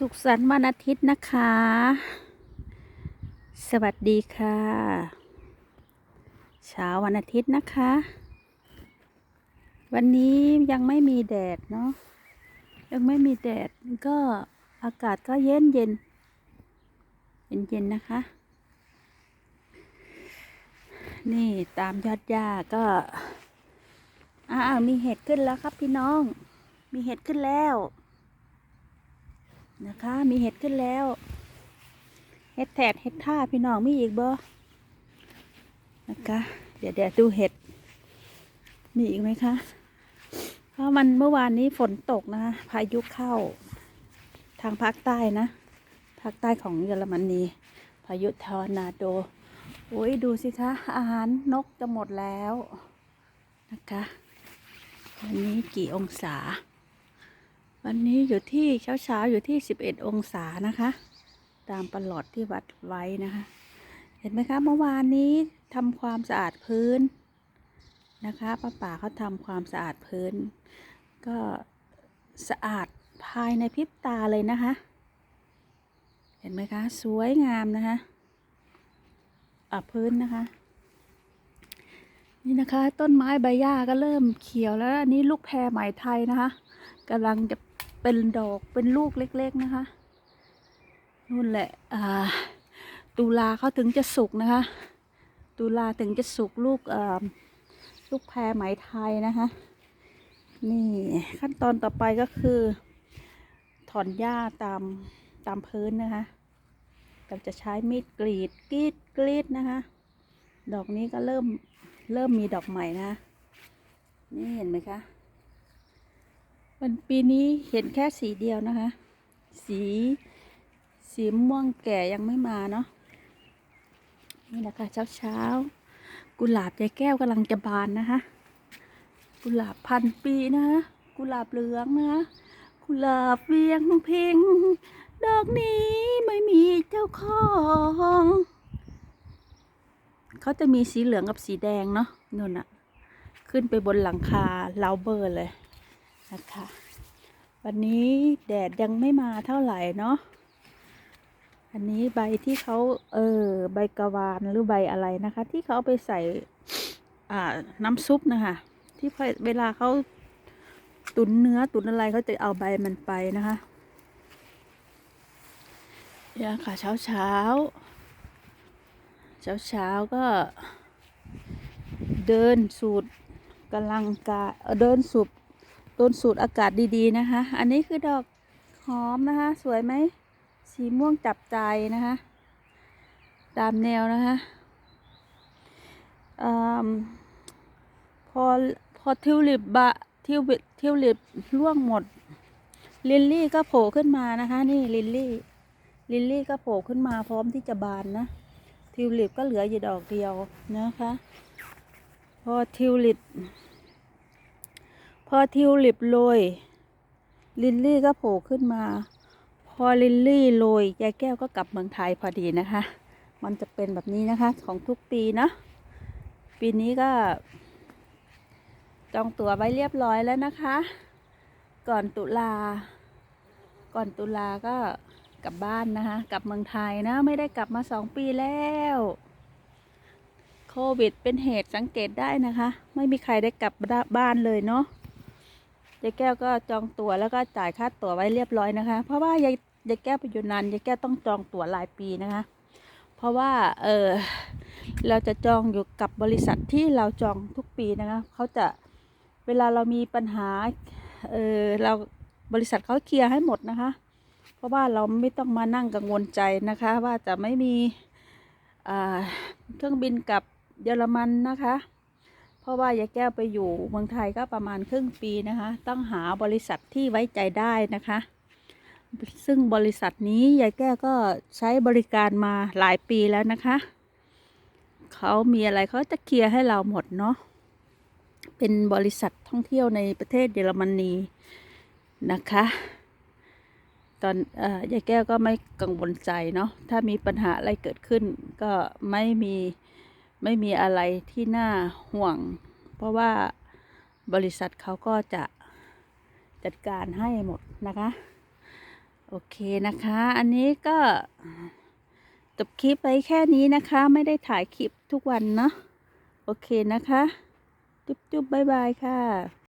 สุขสันต์วันอาทิตย์นะคะ สวัสดีค่ะ เช้าวันอาทิตย์นะคะ วันนี้ยังไม่มีแดดเนาะ ยังไม่มีแดดก็อากาศก็เย็นเย็น เย็นเย็นๆนะคะ นี่ตามยอดหญ้าก็ อ้าวมีเห็ดขึ้นแล้วครับพี่น้อง มีเห็ดขึ้นแล้ว นะคะ มีเห็ดขึ้นแล้ว เห็ดแถดเห็ดท่าพี่น้องมีอีกบ่นะคะ เดี๋ยวเดี๋ยวดูเห็ด มีอีกไหมคะ เพราะมันเมื่อวานนี้ฝนตกนะคะ พายุเข้า ทางภาคใต้นะ ภาคใต้ของเยอรมนี พายุทอร์นาโด โอ้ยดูสิคะ อาหารนกจะหมดแล้วนะคะวันนี้กี่องศา วันนี้อยู่ที่เช้าๆอยู่ที่ 11 องศานะคะ ตามประหลอดที่วัดไว้นะคะ เห็นไหมคะเมื่อวานนี้ทำความสะอาดพื้นนะคะป้าป่าเขาทำความสะอาดพื้น ก็สะอาดภายในพริบตาเลยนะคะ เห็นไหมคะ สวยงามนะคะอะพื้นนะคะ นี่นะคะ ต้นไม้ใบหญ้าก็เริ่มเขียวแล้วอันนี้ลูกแพรไหมไทยนะคะกำลังจะเป็นดอกเป็นลูกเล็ก ๆนะคะนู่นแหละตุลาเขาถึงจะสุกนะคะ ตุลาถึงจะสุกลูกลูกแพรไหมไทยนะคะ นี่ขั้นตอนต่อไปก็คือ ถอนหญ้าตามตามพื้นนะคะเราจะใช้มีดกรีดกรีดกรีดนะคะ ดอกนี้ก็เริ่ม เริ่มมีดอกใหม่นะ นี่เห็นไหมคะวันปีนี้เห็นแค่สีเดียวนะคะ สีสีม่วงแก่ยังไม่มาเนาะนี่นะคะเช้าเช้าๆกุหลาบใจแก้วกำลังจะบานนะคะ กุหลาบพันปีนะคะกุหลาบเหลืองนะคะกุหลาบเวียงเพ่งดอกนี้ไม่มีเจ้าของ เขาจะมีสีเหลืองกับสีแดงเนาะนู่นอะขึ้นไปบนหลังคาเลาเบอร์เลยนะคะ วันนี้แดดยังไม่มาเท่าไหร่เนาะอันนี้ใบที่เขาเออใบกระวานหรือใบอะไรนะคะ ที่เขาไปใส่อ่าน้ำซุปนะคะที่พอเวลาเขาตุนเนื้อตุนอะไรเขาจะเอาใบมันไปนะคะเนี่ยค่ะเช้าเช้า เช้าเช้าก็ เดินสูดกำลังกายเดินสูบต้นสูตรอากาศดีๆนะคะ อันนี้คือดอกหอมนะคะ สวยไหมสีม่วงจับใจนะคะ ตามแนวนะคะอพอพอทิวลิปบะทิวบิทิวลิปร่วงหมด ลิลลี่ก็โผล่ขึ้นมานะคะ นี่ลิลลี่ ลิลลี่ก็โผล่ขึ้นมาพร้อมที่จะบานนะ ทิวลิปก็เหลืออยู่ดอกเดียวนะคะ พอทิวลิป พอทิวลิปโรยลิลลี่ก็โผล่ขึ้นมา พอลิลลี่โรยยายแก้วก็กลับเมืองไทยพอดีนะคะ มันจะเป็นแบบนี้นะคะของทุกปีเนาะปีนี้ก็ จองตั๋วไว้เรียบร้อยแล้วนะคะ ก่อนตุลา ก่อนตุลาก็ กลับบ้านนะคะกลับเมืองไทยนะไม่ได้กลับมาสองปีแล้วโควิดเป็นเหตุสังเกตได้นะคะ ไม่มีใครได้กลับบ้านเลยเนาะยายแก้วก็จองตั๋วแล้วก็จ่ายค่าตั๋วไว้เรียบร้อยนะคะ เพราะว่ายายยายแก้วไปอยู่นานยายแก้วต้องจองตั๋วรายปีนะคะ เพราะว่าเออเราจะจองอยู่กับบริษัทที่เราจองทุกปีนะคะเขาจะเวลาเรามีปัญหาเออเราบริษัทเขาเคลียร์ให้หมดนะคะ ราะว่าเราไม่ต้องมานั่งกังวลใจนะคะ ว่าจะไม่มีเครื่องบินกับเยอรมันนะคะ เพราะว่ายายแก้วไปอยู่เมืองไทยก็ประมาณครึ่งปีนะคะ ต้องหาบริษัทที่ไว้ใจได้นะคะ ซึ่งบริษัทนี้ยายแก้วก็ใช้บริการมาหลายปีแล้วนะคะ เขามีอะไรเขาจะเคลียร์ให้เราหมดเนาะ เป็นบริษัทท่องเที่ยวในประเทศเยอรมนีนะคะ ตอนอยายแก้วก็ไม่กังวลใจเนาะถ้ามีปัญหาอะไรเกิดขึ้น ก็ไม่มีไม่มีอะไรที่น่าห่วง เพราะว่าบริษัทเขาก็จะจัดการให้หมดนะคะ โอโอเคนะคะ อันนี้ก็จบคลิปไปแค่นี้นะคะ ไม่ได้ถ่ายคลิปทุกวันเนาะโอเคนะคะ จุ๊บจุ๊บบายบายค่ะ